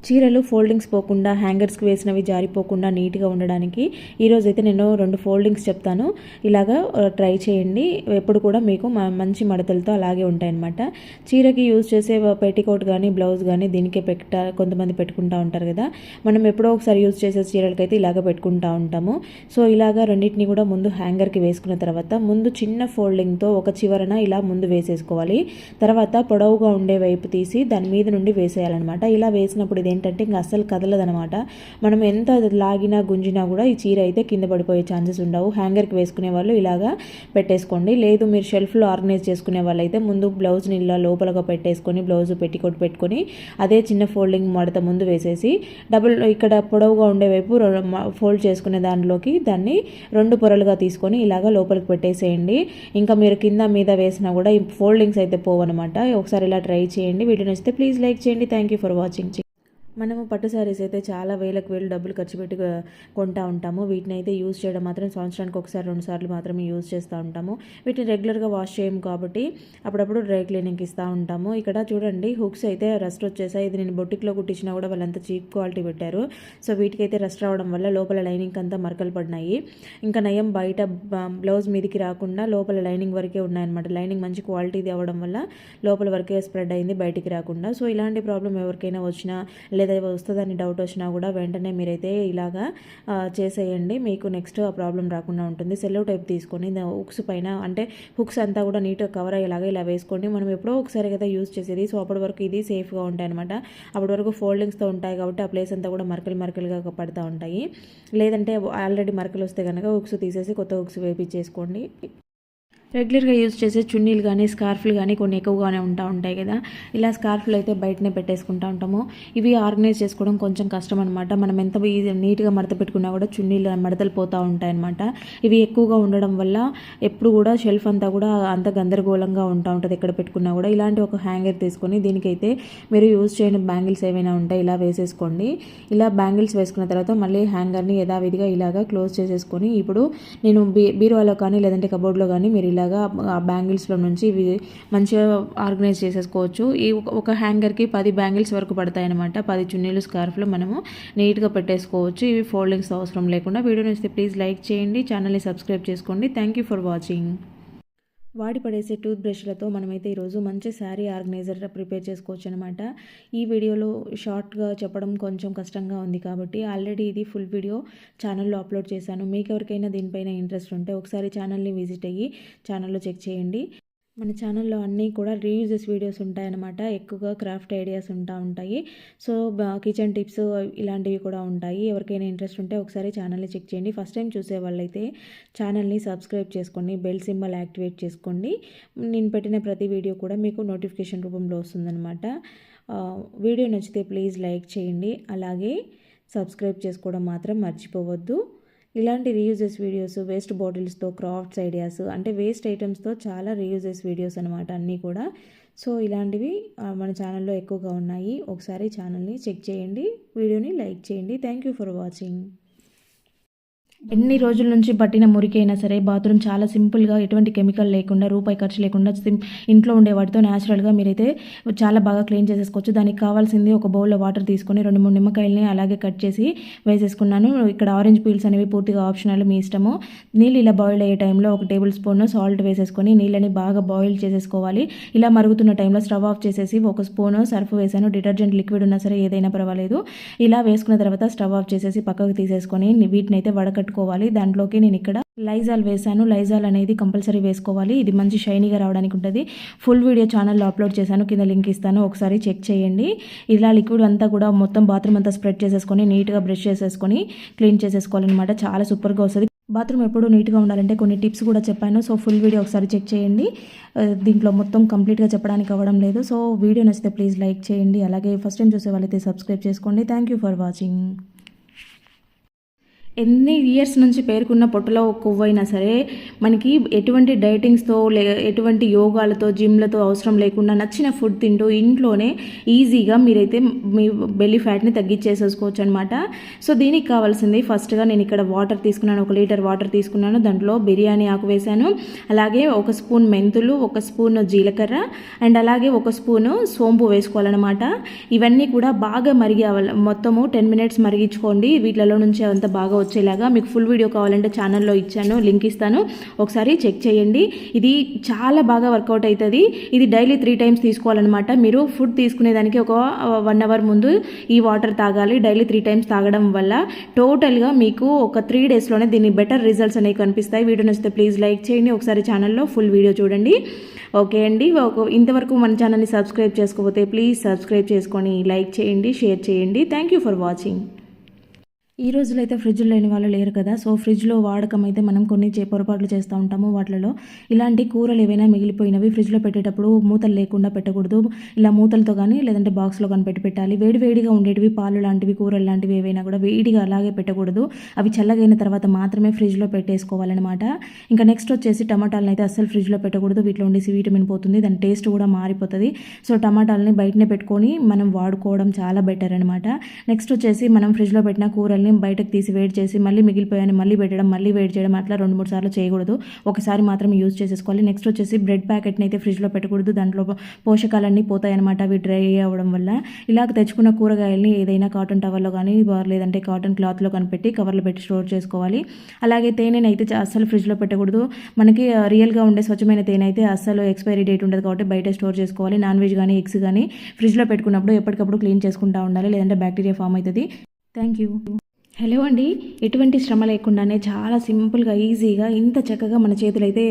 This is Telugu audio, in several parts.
చీరలు ఫోల్డింగ్స్ పోకుండా హ్యాంగర్స్కి వేసినవి జారిపోకుండా నీట్గా ఉండడానికి ఈరోజైతే నేను రెండు ఫోల్డింగ్స్ చెప్తాను. ఇలాగా ట్రై చేయండి. ఎప్పుడు కూడా మీకు మ- మంచి మడతలతో అలాగే ఉంటాయన్నమాట. చీరకి యూజ్ చేసే పెట్టికోట్ కానీ బ్లౌజ్ కానీ దీనికే పెట్ట కొంతమంది పెట్టుకుంటా ఉంటారు కదా. మనం ఎప్పుడో ఒకసారి యూజ్ చేసే చీరలకైతే ఇలాగ పెట్టుకుంటూ ఉంటాము. సో ఇలాగా రెండింటిని కూడా ముందు హ్యాంగర్కి వేసుకున్న తర్వాత ముందు చిన్న ఫోల్డింగ్తో ఒక చివరన ఇలా ముందు వేసేసుకోవాలి. తర్వాత పొడవుగా ఉండే వైపు తీసి దాని మీద నుండి వేసేయాలన్నమాట. ఇలా వేసినప్పుడు అదేంటంటే ఇంకా అస్సలు కదలదనమాట. మనం ఎంత లాగినా గుంజినా కూడా ఈ చీర అయితే కింద పడిపోయే ఛాన్సెస్ ఉండవు. హ్యాంగర్కి వేసుకునే వాళ్ళు ఇలాగా పెట్టేసుకోండి. లేదు మీరు షెల్ఫ్లో ఆర్గనైజ్ చేసుకునే వాళ్ళైతే ముందు బ్లౌజ్ని ఇలా లోపలగా పెట్టేసుకొని బ్లౌజ్ పెట్టికొట్టు పెట్టుకొని అదే చిన్న ఫోల్డింగ్ మడత ముందు వేసేసి డబుల్ ఇక్కడ పొడవుగా ఉండే వైపు ఫోల్డ్ చేసుకునే దాంట్లోకి దాన్ని రెండు పొరలుగా తీసుకొని ఇలాగా లోపలికి పెట్టేసేయండి. ఇంకా మీరు కింద మీద వేసినా కూడా ఈ ఫోల్డింగ్స్ అయితే పోవన్నమాట ఒకసారి ఇలా ట్రై చేయండి. వీడియో నచ్చితే ప్లీజ్ లైక్ చేయండి. Thank you for watching. మనము పట్టు శారీస్ అయితే చాలా వేలకు వేలు డబ్బులు ఖర్చు పెట్టి కొంటా ఉంటాము. వీటిని అయితే యూజ్ చేయడం మాత్రం సంవత్సరానికి ఒకసారి రెండు సార్లు మాత్రమే యూజ్ చేస్తూ ఉంటాము. వీటిని రెగ్యులర్గా వాష్ చేయము కాబట్టి అప్పుడప్పుడు డ్రై క్లీనింగ్కి ఇస్తూ ఉంటాము. ఇక్కడ చూడండి హుక్స్ అయితే రస్ట్ వచ్చేసాయి. ఇది నేను బొట్టిక్లో కుట్టించినా కూడా వాళ్ళంతా చీప్ క్వాలిటీ పెట్టారు. సో వీటికైతే రస్ట్ రావడం వల్ల లోపల లైనింగ్ అంతా మరకలు పడినాయి. ఇంకా నయం బయట బ్లౌజ్ మీదకి రాకుండా లోపల లైనింగ్ వరకే ఉన్నాయన్నమాట. లైనింగ్ మంచి క్వాలిటీది అవ్వడం వల్ల లోపల వరకే స్ప్రెడ్ అయింది బయటికి రాకుండా. సో ఇలాంటి ప్రాబ్లం ఎవరికైనా వచ్చినా లేదా వస్తుందని డౌట్ వచ్చినా కూడా వెంటనే మీరైతే ఇలాగా చేసేయండి. మీకు నెక్స్ట్ ఆ ప్రాబ్లం రాకుండా ఉంటుంది. సెల్లో టైప్ తీసుకొని హుక్స్ పైన అంటే హుక్స్ అంతా కూడా నీట్గా కవర్ అయ్యేలాగా ఇలా వేసుకోండి. మనం ఎప్పుడో ఒకసారి కదా యూజ్ చేసేది. సో అప్పటి వరకు ఇది సేఫ్గా ఉంటాయి అనమాట అప్పటి వరకు ఫోల్డింగ్స్తో ఉంటాయి కాబట్టి ఆ ప్లేస్ అంతా కూడా మరకలు మరకలుగా పడుతూ ఉంటాయి. లేదంటే ఆల్రెడీ మరకలు వస్తే కనుక హుక్స్ తీసేసి కొత్త హుక్స్ వేపించేసుకోండి. రెగ్యులర్గా యూజ్ చేసే చున్నీలు కానీ స్కార్ఫ్లు కానీ కొన్ని ఎక్కువగానే ఉంటా ఉంటాయి కదా. ఇలా స్కార్ఫ్లు అయితే బయటనే పెట్టేసుకుంటా ఉంటాము. ఇవి ఆర్గనైజ్ చేసుకోవడం కొంచెం కష్టం అనమాట మనం ఎంత ఈజీ నీట్గా మడత పెట్టుకున్నా కూడా చున్నీలు మడతలు పోతూ ఉంటాయి అనమాట ఇవి ఎక్కువగా ఉండడం వల్ల ఎప్పుడు కూడా షెల్ఫ్ అంతా కూడా అంత గందరగోళంగా ఉంటా ఉంటుంది ఎక్కడ పెట్టుకున్నా కూడా. ఇలాంటి ఒక హ్యాంగర్ తీసుకొని దీనికైతే మీరు యూజ్ చేయని బ్యాంగిల్స్ ఏవైనా ఉంటాయి ఇలా వేసేసుకోండి. ఇలా బ్యాంగిల్స్ వేసుకున్న తర్వాత మళ్ళీ హ్యాంగర్ని యథావిధిగా ఇలాగా క్లోజ్ చేసేసుకొని ఇప్పుడు నేను బీ బీరువాలో కానీ లేదంటే కబోర్డ్లో కానీ మీరు ఇలా ఇలాగా ఆ బ్యాంగిల్స్లో నుంచి ఇవి మంచిగా ఆర్గనైజ్ చేసేసుకోవచ్చు. ఈ ఒక- హ్యాంగర్కి పది బ్యాంగిల్స్ వరకు పడతాయి అనమాట పది చున్నీలు స్కార్ఫ్లు మనము నీట్గా పెట్టేసుకోవచ్చు. ఇవి ఫోల్డింగ్స్ అవసరం లేకుండా. వీడియో నచ్చితే ప్లీజ్ లైక్ చేయండి. ఛానల్ని సబ్స్క్రైబ్ చేసుకోండి. Thank you for watching. వాడి పడేసే టూత్ బ్రష్లతో మనమైతే ఈరోజు మంచి శారీ ఆర్గనైజర్ ప్రిపేర్ చేసుకోవచ్చు అనమాట ఈ వీడియోలో షార్ట్గా చెప్పడం కొంచెం కష్టంగా ఉంది కాబట్టి ఆల్రెడీ ఇది ఫుల్ వీడియో ఛానల్లో అప్లోడ్ చేశాను. మీకు ఎవరికైనా దీనిపైన ఇంట్రెస్ట్ ఉంటే ఒకసారి ఛానల్ని విజిట్ అయ్యి ఛానల్లో చెక్ చేయండి. మన ఛానల్లో అన్నీ కూడా రీయూజెస్ వీడియోస్ ఉంటాయన్నమాట. ఎక్కువగా క్రాఫ్ట్ ఐడియాస్ ఉంటా ఉంటాయి. సో కిచెన్ టిప్స్ ఇలాంటివి కూడా ఉంటాయి. ఎవరికైనా ఇంట్రెస్ట్ ఉంటే ఒకసారి ఛానల్ని చెక్ చేయండి. ఫస్ట్ టైం చూసే వాళ్ళైతే ఛానల్ని సబ్స్క్రైబ్ చేసుకోండి. బెల్ సింబల్ యాక్టివేట్ చేసుకోండి. నేను పెట్టిన ప్రతి వీడియో కూడా మీకు నోటిఫికేషన్ రూపంలో వస్తుందన్నమాట. వీడియో నచ్చితే ప్లీజ్ లైక్ చేయండి. అలాగే సబ్స్క్రైబ్ చేసుకోవడం మాత్రం మర్చిపోవద్దు. ఇలాంటి రీయూజెస్ వీడియోస్ వేస్ట్ బాటిల్స్తో క్రాఫ్ట్స్ ఐడియాస్ అంటే వేస్ట్ ఐటమ్స్తో చాలా రీయూజెస్ వీడియోస్ అనమాట అన్నీ కూడా. సో ఇలాంటివి మన ఛానల్లో ఎక్కువగా ఉన్నాయి. ఒకసారి ఛానల్ని చెక్ చేయండి. వీడియోని లైక్ చేయండి. థ్యాంక్ యూ ఫర్ వాచింగ్ ఎన్ని రోజుల నుంచి పట్టిన మురికైనా సరే బాత్రూమ్ చాలా సింపుల్గా ఎటువంటి కెమికల్ లేకుండా రూపాయి ఖర్చు లేకుండా ఇంట్లో ఉండే వాటితో న్యాచురల్గా మీరైతే చాలా బాగా క్లీన్ చేసేసుకోవచ్చు. దానికి కావాల్సింది ఒక బౌల్లో వాటర్ తీసుకొని రెండు మూడు నిమ్మకాయలని అలాగే కట్ చేసి వేసేసుకున్నాను. ఇక్కడ ఆరెంజ్ పీల్స్ అనేవి పూర్తిగా ఆప్షనల్ మీ ఇష్టము. నీళ్ళు ఇలా బాయిల్ అయ్యే టైంలో ఒక టేబుల్ స్పూన్ సాల్ట్ వేసేసుకొని నీళ్ళని బాగా బాయిల్ చేసేసుకోవాలి. ఇలా మరుగుతున్న టైంలో స్టవ్ ఆఫ్ చేసేసి ఒక స్పూన్ సర్ఫ్ వేసాను. డిటర్జెంట్ లిక్విడ్ ఉన్నా సరే ఏదైనా పర్వాలేదు. ఇలా వేసుకున్న తర్వాత స్టవ్ ఆఫ్ చేసేసి పక్కకు తీసేసుకొని వీటిని అయితే పెట్టుకోవాలి. దాంట్లోకి నేను ఇక్కడ లైజాల్ వేసాను లైజాల్ అనేది కంపల్సరీ వేసుకోవాలి. ఇది మంచి షైనీగా రావడానికి ఉంటుంది. ఫుల్ వీడియో ఛానల్లో అప్లోడ్ చేశాను. కింద లింక్ ఇస్తాను. ఒకసారి చెక్ చేయండి. ఇలా లిక్విడ్ అంతా కూడా మొత్తం బాత్రూమ్ అంతా స్ప్రెడ్ చేసేసుకొని నీట్గా బ్రష్ చేసేసుకొని క్లీన్ చేసేసుకోవాలన్నమాట. చాలా సూపర్గా వస్తుంది. బాత్రూమ్ ఎప్పుడు నీట్గా ఉండాలంటే కొన్ని టిప్స్ కూడా చెప్పాను. సో ఫుల్ వీడియో ఒకసారి చెక్ చేయండి. దీంట్లో మొత్తం కంప్లీట్గా చెప్పడానికి అవ్వడం లేదు. సో వీడియో నచ్చితే ప్లీజ్ లైక్ చేయండి. అలాగే ఫస్ట్ టైం చూసే వాళ్ళైతే సబ్స్క్రైబ్ చేసుకోండి. Thank you for watching. ఎన్ని ఇయర్స్ నుంచి పేరుకున్న పొట్టలో కొవ్వైనా సరే మనకి ఎటువంటి డైటింగ్స్తో లే ఎటువంటి యోగాలతో జిమ్లతో అవసరం లేకుండా నచ్చిన ఫుడ్ తింటూ ఇంట్లోనే ఈజీగా మీరైతే మీ బెల్లీ ఫ్యాట్ని తగ్గించేసేసుకోవచ్చు అనమాట సో దీనికి కావాల్సింది ఫస్ట్గా నేను ఇక్కడ వాటర్ తీసుకున్నాను ఒక లీటర్ వాటర్ తీసుకున్నాను దాంట్లో బిర్యానీ ఆకు వేశాను. అలాగే ఒక స్పూన్ మెంతులు ఒక స్పూన్ జీలకర్ర అండ్ అలాగే ఒక స్పూను సోంపు వేసుకోవాలన్నమాట. ఇవన్నీ కూడా బాగా మరిగి మొత్తము టెన్ మినిట్స్ మరిగించుకోండి వీటిలో నుంచి అంత బాగా వచ్చేలాగా మీకు ఫుల్ వీడియో కావాలంటే ఛానల్లో ఇచ్చాను లింక్ ఇస్తాను. ఒకసారి చెక్ చేయండి. ఇది చాలా బాగా వర్కౌట్ అవుతుంది ఇది డైలీ త్రీ టైమ్స్ తీసుకోవాలన్నమాట. మీరు ఫుడ్ తీసుకునేదానికి ఒక వన్ అవర్ ముందు ఈ వాటర్ తాగాలి. డైలీ త్రీ టైమ్స్ తాగడం వల్ల టోటల్గా మీకు ఒక త్రీ డేస్లోనే దీని బెటర్ రిజల్ట్స్ అనేవి కనిపిస్తాయి. వీడియో నచ్చితే ప్లీజ్ లైక్ చేయండి. ఒకసారి ఛానల్లో ఫుల్ వీడియో చూడండి. ఓకే అండి. ఇంతవరకు మన ఛానల్ని సబ్స్క్రైబ్ చేసుకోకపోతే ప్లీజ్ సబ్స్క్రైబ్ చేసుకొని లైక్ చేయండి షేర్ చేయండి. థ్యాంక్ యూ ఫర్ వాచింగ్ ఈ రోజులో అయితే ఫ్రిడ్జ్ లేని వాళ్ళు లేరు కదా. సో ఫ్రిడ్జ్లో వాడకం అయితే మనం కొన్ని చే పొరపాట్లు చేస్తూ ఉంటాము వాటిలో ఇలాంటి కూరలు ఏవైనా మిగిలిపోయినవి ఫ్రిడ్జ్లో పెట్టేటప్పుడు మూతలు లేకుండా పెట్టకూడదు. ఇలా మూతలతో కానీ లేదంటే బాక్స్లో కానీ పెట్టి పెట్టాలి. వేడివేడిగా ఉండేటివి పాలు లాంటివి కూరలు లాంటివి ఏవైనా కూడా వేడిగా అలాగే పెట్టకూడదు. అవి చల్లగైన తర్వాత మాత్రమే ఫ్రిడ్జ్లో పెట్టేసుకోవాలన్నమాట. ఇంకా నెక్స్ట్ వచ్చేసి టమాటాలను అయితే అస్సలు ఫ్రిడ్జ్లో పెట్టకూడదు. వీటిలో ఉండేసి విటమిన్ పోతుంది. దాని టేస్ట్ కూడా మారిపోతుంది. సో టమాటాలని బయటనే పెట్టుకొని మనం వాడుకోవడం చాలా బెటర్ అనమాట నెక్స్ట్ వచ్చేసి మనం ఫ్రిడ్జ్లో పెట్టిన కూరల్ని బయటకు తీసి వేడి చేసి మళ్ళీ మిగిలిపోయాను మళ్ళీ పెట్టడం మళ్ళీ వేడి చేయడం అట్లా రెండు మూడు సార్లు చేయకూడదు. ఒకసారి మాత్రం యూజ్ చేసేసుకోవాలి. నెక్స్ట్ వచ్చేసి బ్రెడ్ ప్యాకెట్ని అయితే ఫ్రిడ్జ్లో పెట్టకూడదు. దాంట్లో పోషకాలన్నీ పోతాయన్నమాట అవి డ్రై అవ్వడం వల్ల. ఇలాగ తెచ్చుకున్న కూరగాయల్ని ఏదైనా కాటన్ టవర్లో కానీ లేదంటే కాటన్ క్లాత్లో కనిపెట్టి కవర్లో పెట్టి స్టోర్ చేసుకోవాలి. అలాగే తేనెని అయితే అస్సలు ఫ్రిడ్జ్లో పెట్టకూడదు. మనకి రియల్గా ఉండే స్వచ్ఛమైన తేనె అయితే అస్సలు ఎక్స్పైరీ డేట్ ఉండదు కాబట్టి బయట స్టోర్ చేసుకోవాలి. నాన్ వెజ్ కానీ ఎగ్స్ కానీ ఫ్రిడ్జ్లో పెట్టుకున్నప్పుడు ఎప్పటికప్పుడు క్లీన్ చేసుకుంటూ ఉండాలి. లేదంటే బ్యాక్టీరియా ఫామ్ అవుతుంది. థ్యాంక్ యూ హలో అండి. ఎటువంటి శ్రమ లేకుండానే చాలా సింపుల్గా ఈజీగా ఇంత చక్కగా మన చేతులు అయితే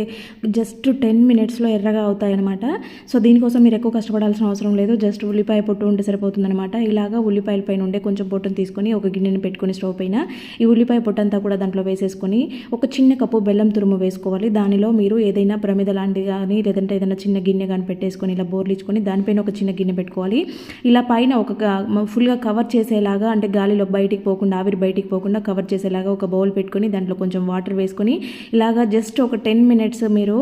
జస్ట్ టెన్ మినిట్స్లో ఎర్రగా అవుతాయన్నమాట. సో దీనికోసం మీరు ఎక్కువ కష్టపడాల్సిన అవసరం లేదు. జస్ట్ ఉల్లిపాయ పొట్టు ఉంటే సరిపోతుందన్నమాట. ఇలాగా ఉల్లిపాయల పైన ఉండే కొంచెం పొట్టును తీసుకొని ఒక గిన్నెని పెట్టుకొని స్టవ్ పైన ఈ ఉల్లిపాయ పొట్టు అంతా కూడా దాంట్లో వేసేసుకొని ఒక చిన్న కప్పు బెల్లం తురుము వేసుకోవాలి. దానిలో మీరు ఏదైనా ప్రమిద లాంటిది కానీ లేదంటే ఏదైనా చిన్న గిన్నె కానీ పెట్టేసుకొని ఇలా బోర్లించుకొని దానిపైన ఒక చిన్న గిన్నె పెట్టుకోవాలి. ఇలా పైన ఒక ఫుల్గా కవర్ చేసేలాగా అంటే గాలిలో బయటికి పోకుండా ఆవిరి బయటికి పోకుండా కవర్ చేసేలాగా ఒక బౌల్ పెట్టుకొని దాంట్లో కొంచెం వాటర్ వేసుకొని ఇలాగా జస్ట్ ఒక టెన్ మినిట్స్ మీరు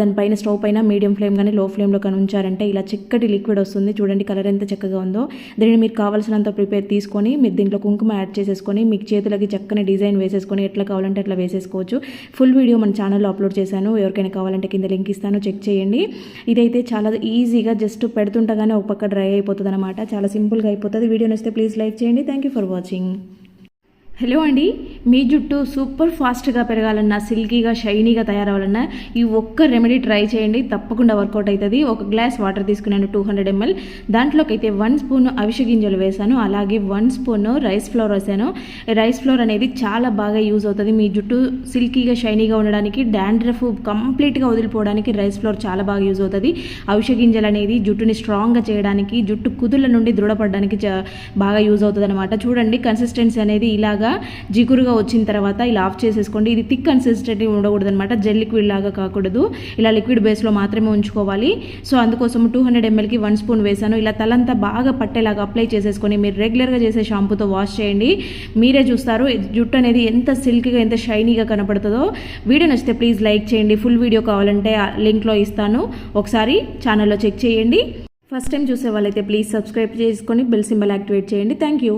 దానిపైన స్టవ్ పైన మీడియం ఫ్లేమ్ కానీ లో ఫ్లేమ్లో కానీ ఉంచారంటే ఇలా చిక్కటి లిక్విడ్ వస్తుంది. చూడండి కలర్ ఎంత చక్కగా ఉందో. దీనిని మీరు కావాల్సినంత ప్రిపేర్ తీసుకొని మీరు దీంట్లో కుంకుమ యాడ్ చేసేసుకొని మీకు చేతులకి చక్కని డిజైన్ వేసేసుకొని ఎట్లా కావాలంటే అట్లా వేసేసుకోవచ్చు. ఫుల్ వీడియో మన ఛానల్లో అప్లోడ్ చేశాను. ఎవరికైనా కావాలంటే కింద లింక్ ఇస్తాను. చెక్ చేయండి. ఇదైతే చాలా ఈజీగా జస్ట్ పెడుతుంటగానే ఒక పక్క డ్రై అయిపోతుంది అనమాట చాలా సింపుల్గా అయిపోతుంది. వీడియో నచ్చితే ప్లీజ్ లైక్ చేయండి. Thank you for watching. Hello అండి మీ జుట్టు సూపర్ ఫాస్ట్గా పెరగాలన్నా సిల్కీగా షైనీగా తయారవ్వాలన్నా ఈ ఒక్క రెమెడీ ట్రై చేయండి. తప్పకుండా వర్కౌట్ అవుతుంది. ఒక గ్లాస్ వాటర్ తీసుకున్నాను టూ హండ్రెడ్ ఎంఎల్. దాంట్లోకి అయితే వన్ స్పూన్ అవిష గింజలు వేసాను అలాగే వన్ స్పూన్ రైస్ ఫ్లోర్ వేసాను రైస్ ఫ్లోర్ అనేది చాలా బాగా యూజ్ అవుతుంది. మీ జుట్టు సిల్కీగా షైనీగా ఉండడానికి డాండ్రఫ్ కంప్లీట్గా వదిలిపోవడానికి రైస్ ఫ్లోర్ చాలా బాగా యూజ్ అవుతుంది. అవిష గింజలు అనేది జుట్టుని స్ట్రాంగ్గా చేయడానికి జుట్టు కుదుల నుండి దృఢపడడానికి చా- బాగా యూజ్ అవుతుంది చూడండి కన్సిస్టెన్సీ అనేది ఇలాగా జిగురుగా వచ్చిన తర్వాత ఇలా ఆఫ్ చేసేసుకోండి. ఇది థిక్ కన్సిస్టెన్సీ ఉండకూడదు అనమాట జెల్ లిక్విడ్ లాగా కాకూడదు. ఇలా లిక్విడ్ బేస్లో మాత్రమే ఉంచుకోవాలి. సో అందుకోసం టూ హండ్రెడ్ ఎంఎల్కి వన్ స్పూన్ వేసాను ఇలా తలంతా బాగా పట్టేలాగా అప్లై చేసేసుకొని మీరు రెగ్యులర్గా చేసే షాంపూతో వాష్ చేయండి. మీరే చూస్తారు. జుట్టు అనేది ఎంత సిల్క్గా ఎంత షైనీగా కనపడుతుందో. వీడియో నచ్చితే ప్లీజ్ లైక్ చేయండి. ఫుల్ వీడియో కావాలంటే ఆ లింక్లో ఇస్తాను. ఒకసారి ఛానల్లో చెక్ చేయండి. ఫస్ట్ టైం చూసే వాళ్ళైతే ప్లీజ్ సబ్స్క్రైబ్ చేసుకొని బెల్ సింబల్ యాక్టివేట్ చేయండి. Thank you.